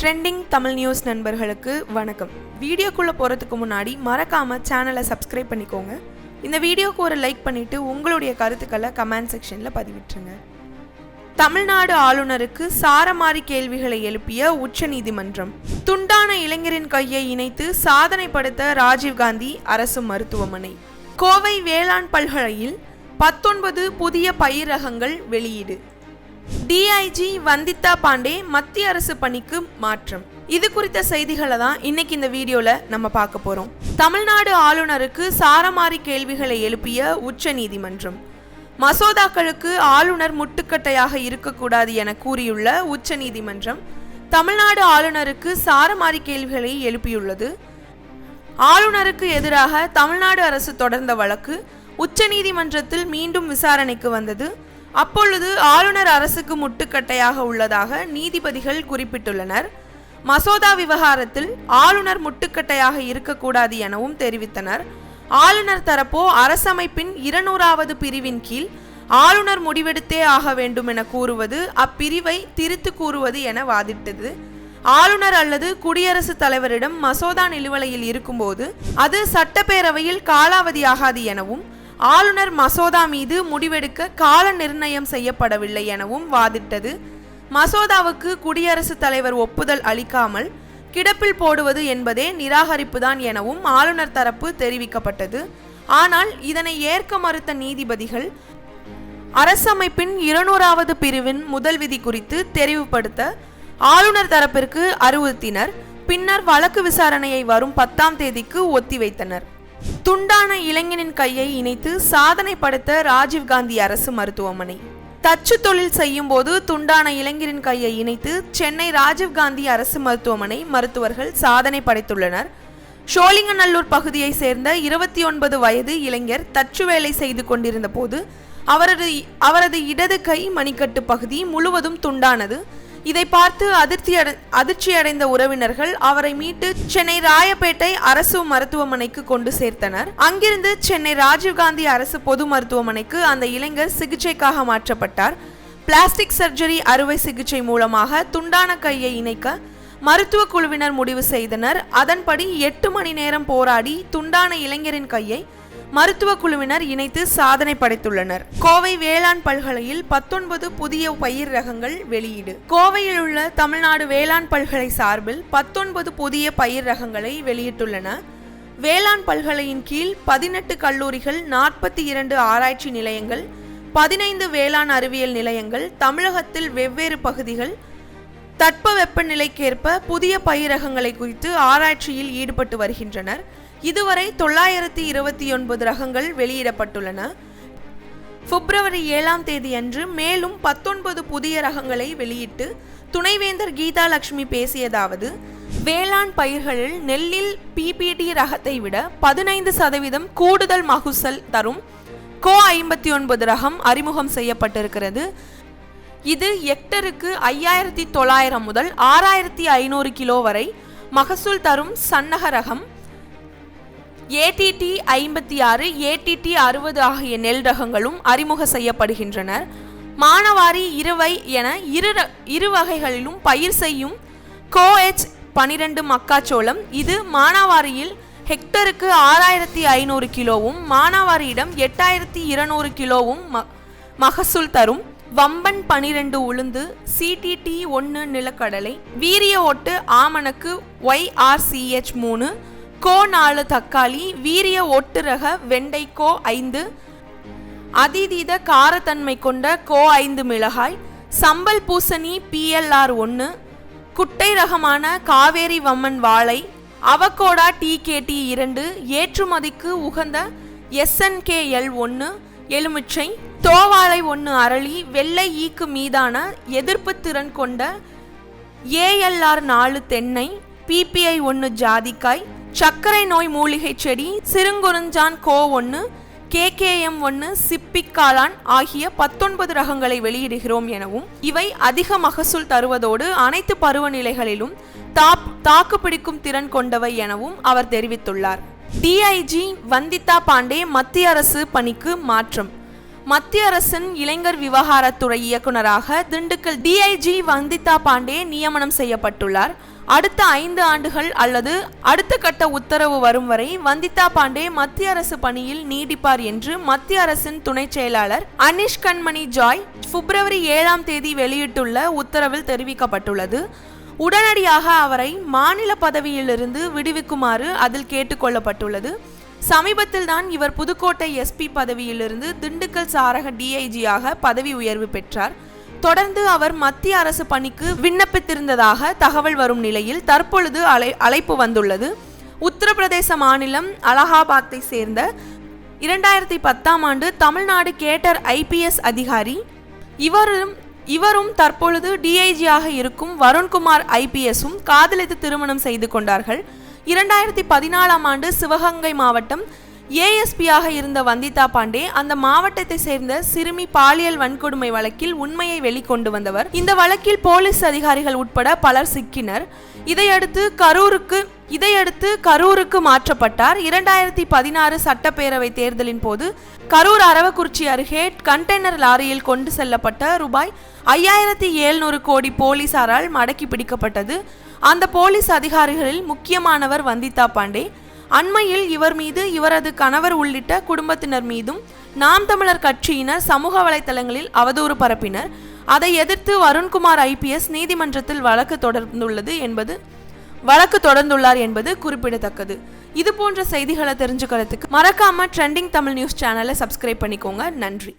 Trending Tamil news நண்பர்களுக்கு வணக்கம். வீடியோக்குள்ளே போகிறதுக்கு முன்னாடி மறக்காமல் சேனலை சப்ஸ்கிரைப் பண்ணிக்கோங்க. இந்த வீடியோக்கு ஒரு லைக் பண்ணிவிட்டு உங்களுடைய கருத்துக்களை கமெண்ட் செக்ஷனில் பதிவிட்டுருங்க. தமிழ்நாடு ஆளுநருக்கு சாரமாரி கேள்விகளை எழுப்பிய உச்சநீதிமன்றம். துண்டான இளைஞரின் கையை இணைத்து சாதனை படுத்த ராஜீவ்காந்தி அரசு மருத்துவமனை. கோவை வேளாண் பல்கலையில் பத்தொன்பது புதிய பயிர் ரகங்கள் வெளியீடு. டிஐஜி வந்திதா பாண்டே மத்திய அரசு பணிக்கு மாற்றம். இது குறித்த செய்திகளை தான் இன்னைக்கு இந்த வீடியோல நம்ம பார்க்க போறோம். தமிழ்நாடு ஆளுநருக்கு சாரமாரி கேள்விகளை எழுப்பிய உச்ச நீதிமன்றம் மசோதாக்களுக்கு ஆளுநர் முட்டுக்கட்டையாக இருக்கக்கூடாது என கூறியுள்ள உச்ச நீதிமன்றம் தமிழ்நாடு ஆளுநருக்கு சாரமாரி கேள்விகளை எழுப்பியுள்ளது. ஆளுநருக்கு எதிராக தமிழ்நாடு அரசு தொடர்ந்த வழக்கு உச்சநீதிமன்றத்தில் மீண்டும் விசாரணைக்கு வந்தது. அப்பொழுது ஆளுநர் அரசுக்கு முட்டுக்கட்டையாக உள்ளதாக நீதிபதிகள் குறிப்பிட்டுள்ளனர். மசோதா விவகாரத்தில் ஆளுநர் முட்டுக்கட்டையாக இருக்கக்கூடாது எனவும் தெரிவித்தனர். ஆளுநர் தரப்போ அரசமைப்பின் இருநூறாவது பிரிவின் கீழ் ஆளுநர் முடிவெடுத்தே ஆக வேண்டும் என கூறுவது அப்பிரிவை திரித்து கூறுவது என வாதிட்டது. ஆளுநர் அல்லது குடியரசுத் தலைவரிடம் மசோதா நிலுவலையில் இருக்கும்போது அது சட்டப்பேரவையில் காலாவதியாகாது எனவும் ஆளுநர் மசோதா மீது முடிவெடுக்க கால நிர்ணயம் செய்யப்படவில்லை எனவும் வாதிட்டது. மசோதாவுக்கு குடியரசுத் தலைவர் ஒப்புதல் அளிக்காமல் கிடப்பில் போடுவது என்பதே நிராகரிப்புதான் எனவும் ஆளுநர் தரப்பு தெரிவிக்கப்பட்டது. ஆனால் இதனை ஏற்க மறுத்த நீதிபதிகள் அரசமைப்பின் இருநூறாவது பிரிவின் முதல் விதி குறித்து தெரிவுபடுத்த ஆளுநர் தரப்பிற்கு அறிவுறுத்தினர். பின்னர் வழக்கு விசாரணையை வரும் பத்தாம் தேதிக்கு ஒத்திவைத்தனர். துண்டான இளைஞனின் கையை இணைத்து சாதனை படுத்த ராஜீவ்காந்தி அரசு மருத்துவமனை. தச்சு தொழில் செய்யும் போது துண்டான இளைஞரின் கையை இணைத்து சென்னை ராஜீவ்காந்தி அரசு மருத்துவமனை மருத்துவர்கள் சாதனை படைத்துள்ளனர். ஷோலிங்கநல்லூர் பகுதியை சேர்ந்த இருபத்தி ஒன்பது வயது இளைஞர் தச்சு வேலை செய்து கொண்டிருந்த போது அவரது அவரது இடது கை மணிக்கட்டு பகுதி முழுவதும் துண்டானது. இதை பார்த்து அதிர்ச்சி அடை அதிர்ச்சி அடைந்த உறவினர்கள் அவரை மீட்டு சென்னை ராயப்பேட்டை அரசு மருத்துவமனைக்கு கொண்டு சேர்த்தனர். அங்கிருந்து சென்னை ராஜீவ்காந்தி அரசு பொது மருத்துவமனைக்கு அந்த இளைஞர் சிகிச்சைக்காக மாற்றப்பட்டார். பிளாஸ்டிக் சர்ஜரி அறுவை சிகிச்சை மூலமாக துண்டான கையை இணைக்க மருத்துவ குழுவினர் முடிவு செய்தனர். அதன்படி எட்டு மணி நேரம் போராடி துண்டான இளைஞரின் கையை மருத்துவ குழுவினர் இணைத்து சாதனை படைத்துள்ளனர். கோவை வேளாண் பல்கலையில் பத்தொன்பது புதிய பயிர் ரகங்கள் வெளியீடு. கோவையில் உள்ள தமிழ்நாடு வேளாண் பல்கலை சார்பில் பத்தொன்பது புதிய பயிர் ரகங்களை வெளியிட்டுள்ளன. வேளாண் பல்கலையின் கீழ் பதினெட்டு கல்லூரிகள் நாற்பத்தி இரண்டு ஆராய்ச்சி நிலையங்கள் பதினைந்து வேளாண் அறிவியல் நிலையங்கள் தமிழகத்தில் வெவ்வேறு பகுதிகள் தட்ப வெப்பநிலைக்கேற்ப புதிய பயிரகங்களை குறித்து ஆராய்ச்சியில் ஈடுபட்டு வருகின்றனர். இதுவரை தொள்ளாயிரத்தி இருபத்தி ஒன்பது ரகங்கள் வெளியிடப்பட்டுள்ளன. பிப்ரவரி ஏழாம் தேதி அன்று மேலும் பத்தொன்பது புதிய ரகங்களை வெளியிட்டு துணைவேந்தர் கீதா லட்சுமி பேசியதாவது வேளாண் பயிர்களில் நெல்லில் பிபிடி ரகத்தை விட பதினைந்து சதவீதம் கூடுதல் மகுசல் தரும் கோ ஐம்பத்தி ஒன்பது ரகம் அறிமுகம் செய்யப்பட்டிருக்கிறது. இது எக்டருக்கு ஐயாயிரத்தி தொள்ளாயிரம் முதல் ஆறாயிரத்தி ஐநூறு கிலோ வரை மகசூல் தரும் சன்னக ரகம் ஏடிடி ஐம்பத்தி ஆறு ஏடிடி அறுபது ஆகிய நெல் ரகங்களும் அறிமுக செய்யப்படுகின்றனர் மானவாரி இருவை என இரு இரு வகைகளிலும் பயிர் செய்யும் கோஎச் பனிரெண்டு மக்காச்சோளம். இது மானாவாரியில் ஹெக்டருக்கு ஆறாயிரத்தி ஐநூறு கிலோவும் மானாவாரியிடம் எட்டாயிரத்தி இருநூறு கிலோவும் ம மகசூல் தரும். வம்பன் பனிரெண்டு உளுந்து சிடிடி ஒன்று நிலக்கடலை வீரிய ஒட்டு ஆமணக்கு ஒய்ஆர்சிஹெச் மூணு கோ நாலு தக்காளி வீரிய ஒட்டுரக வெண்டை கோ ஐந்து அதிதீத காரத்தன்மை கொண்ட கோ ஐந்து மிளகாய் சம்பல் பூசணி பிஎல்ஆர் ஒன்று குட்டை ரகமான காவேரி வம்மன் வாழை அவகோடா டிகேடி இரண்டு ஏற்றுமதிக்கு உகந்த எஸ்என்கேஎல் ஒன்று எலுமிச்சை தோவாழை ஒன்று அரளி வெள்ளை ஈக்கு மீதான எதிர்ப்பு திறன் கொண்ட ஏஎல்ஆர் நாலு தென்னை பிபிஐ ஒன்று ஜாதிக்காய் சர்க்கரை நோய் மூலிகை செடி சிறுங்குறிஞ்சான் கோ ஒன்று கேகேஎம் ஒன்று சிப்பிக்காளான் ஆகிய பத்தொன்பது ரகங்களை வெளியிடுகிறோம் எனவும் இவை அதிக மகசூல் தருவதோடு அனைத்து பருவநிலைகளிலும் தாப் தாக்கு பிடிக்கும் திறன் கொண்டவை எனவும் அவர் தெரிவித்துள்ளார். டிஐஜி வந்திதா பாண்டே மத்திய அரசு பணிக்கு மாற்றம். மத்திய அரசின் இளைஞர் விவகாரத்துறை இயக்குநராக திண்டுக்கல் டிஐஜி வந்திதா பாண்டே நியமனம் செய்யப்பட்டுள்ளார். அடுத்த ஐந்து ஆண்டுகள் அல்லது அடுத்த கட்ட உத்தரவு வரும் வரை வந்திதா பாண்டே மத்திய அரசு பணியில் நீடிப்பார் என்று மத்திய அரசின் துணை செயலாளர் அனிஷ் கண்மணி ஜாய் பிப்ரவரி ஏழாம் தேதி வெளியிட்டுள்ள உத்தரவில் தெரிவிக்கப்பட்டுள்ளது. உடனடியாக அவரை மாநில பதவியிலிருந்து விடுவிக்குமாறு அதில் கேட்டுக்கொள்ளப்பட்டுள்ளது சமீபத்தில் தான் இவர் புதுக்கோட்டை எஸ்பி பதவியிலிருந்து திண்டுக்கல் சாரக டிஐஜியாக பதவி உயர்வு பெற்றார். தொடர்ந்து அவர் மத்திய அரசு பணிக்கு விண்ணப்பித்திருந்ததாக தகவல் வரும் நிலையில் தற்பொழுது அழை அழைப்பு வந்துள்ளது. உத்தரப்பிரதேச மாநிலம் அலகாபாத்தை சேர்ந்த இரண்டாயிரத்தி பத்தாம் ஆண்டு தமிழ்நாடு கேட்டர் ஐபிஎஸ் அதிகாரி. இவரும் இவரும் தற்பொழுது டிஐஜியாக இருக்கும் வருண்குமார் ஐபிஎஸும் காதலித்து திருமணம் செய்து கொண்டார்கள். இரண்டாயிரத்தி பதினாலாம் ஆண்டு சிவகங்கை மாவட்டம் ஏஎஸ்பியாக இருந்த வந்திதா பாண்டே அந்த மாவட்டத்தை சேர்ந்த சிறுமி பாலியல் வன்கொடுமை வழக்கில் உண்மையை வெளிக்கொண்டு வந்தவர். இந்த வழக்கில் போலீஸ் அதிகாரிகள் உட்பட பலர் சிக்கினர். இதையடுத்து கரூருக்கு இதையடுத்து கரூருக்கு மாற்றப்பட்டார். இரண்டாயிரத்தி பதினாறு சட்டப்பேரவை தேர்தலின் போது கரூர் அரவக்குறிச்சி அருகே கண்டெய்னர் லாரியில் கொண்டு செல்லப்பட்ட ரூபாய் ஐயாயிரத்தி எழுநூறு கோடி போலீசாரால் மடக்கி பிடிக்கப்பட்டது. அந்த போலீஸ் அதிகாரிகளில் முக்கியமானவர் வந்திதா பாண்டே. அண்மையில் இவர் மீது இவரது கணவர் உள்ளிட்ட குடும்பத்தினர் மீதும் நாம் தமிழர் கட்சியினர் சமூக வலைதளங்களில் அவதூறு பரப்பினர். அதை எதிர்த்து வருண்குமார் ஐபிஎஸ் நீதிமன்றத்தில் வழக்கு தொடர்ந்துள்ளது என்பது வழக்கு தொடர்ந்துள்ளார் என்பது குறிப்பிடத்தக்கது. இது போன்ற செய்திகளை தெரிஞ்சுக்கிறதுக்கு மறக்காம ட்ரெண்டிங் தமிழ் நியூஸ் சேனலை சப்ஸ்கிரைப் பண்ணிக்கோங்க. நன்றி.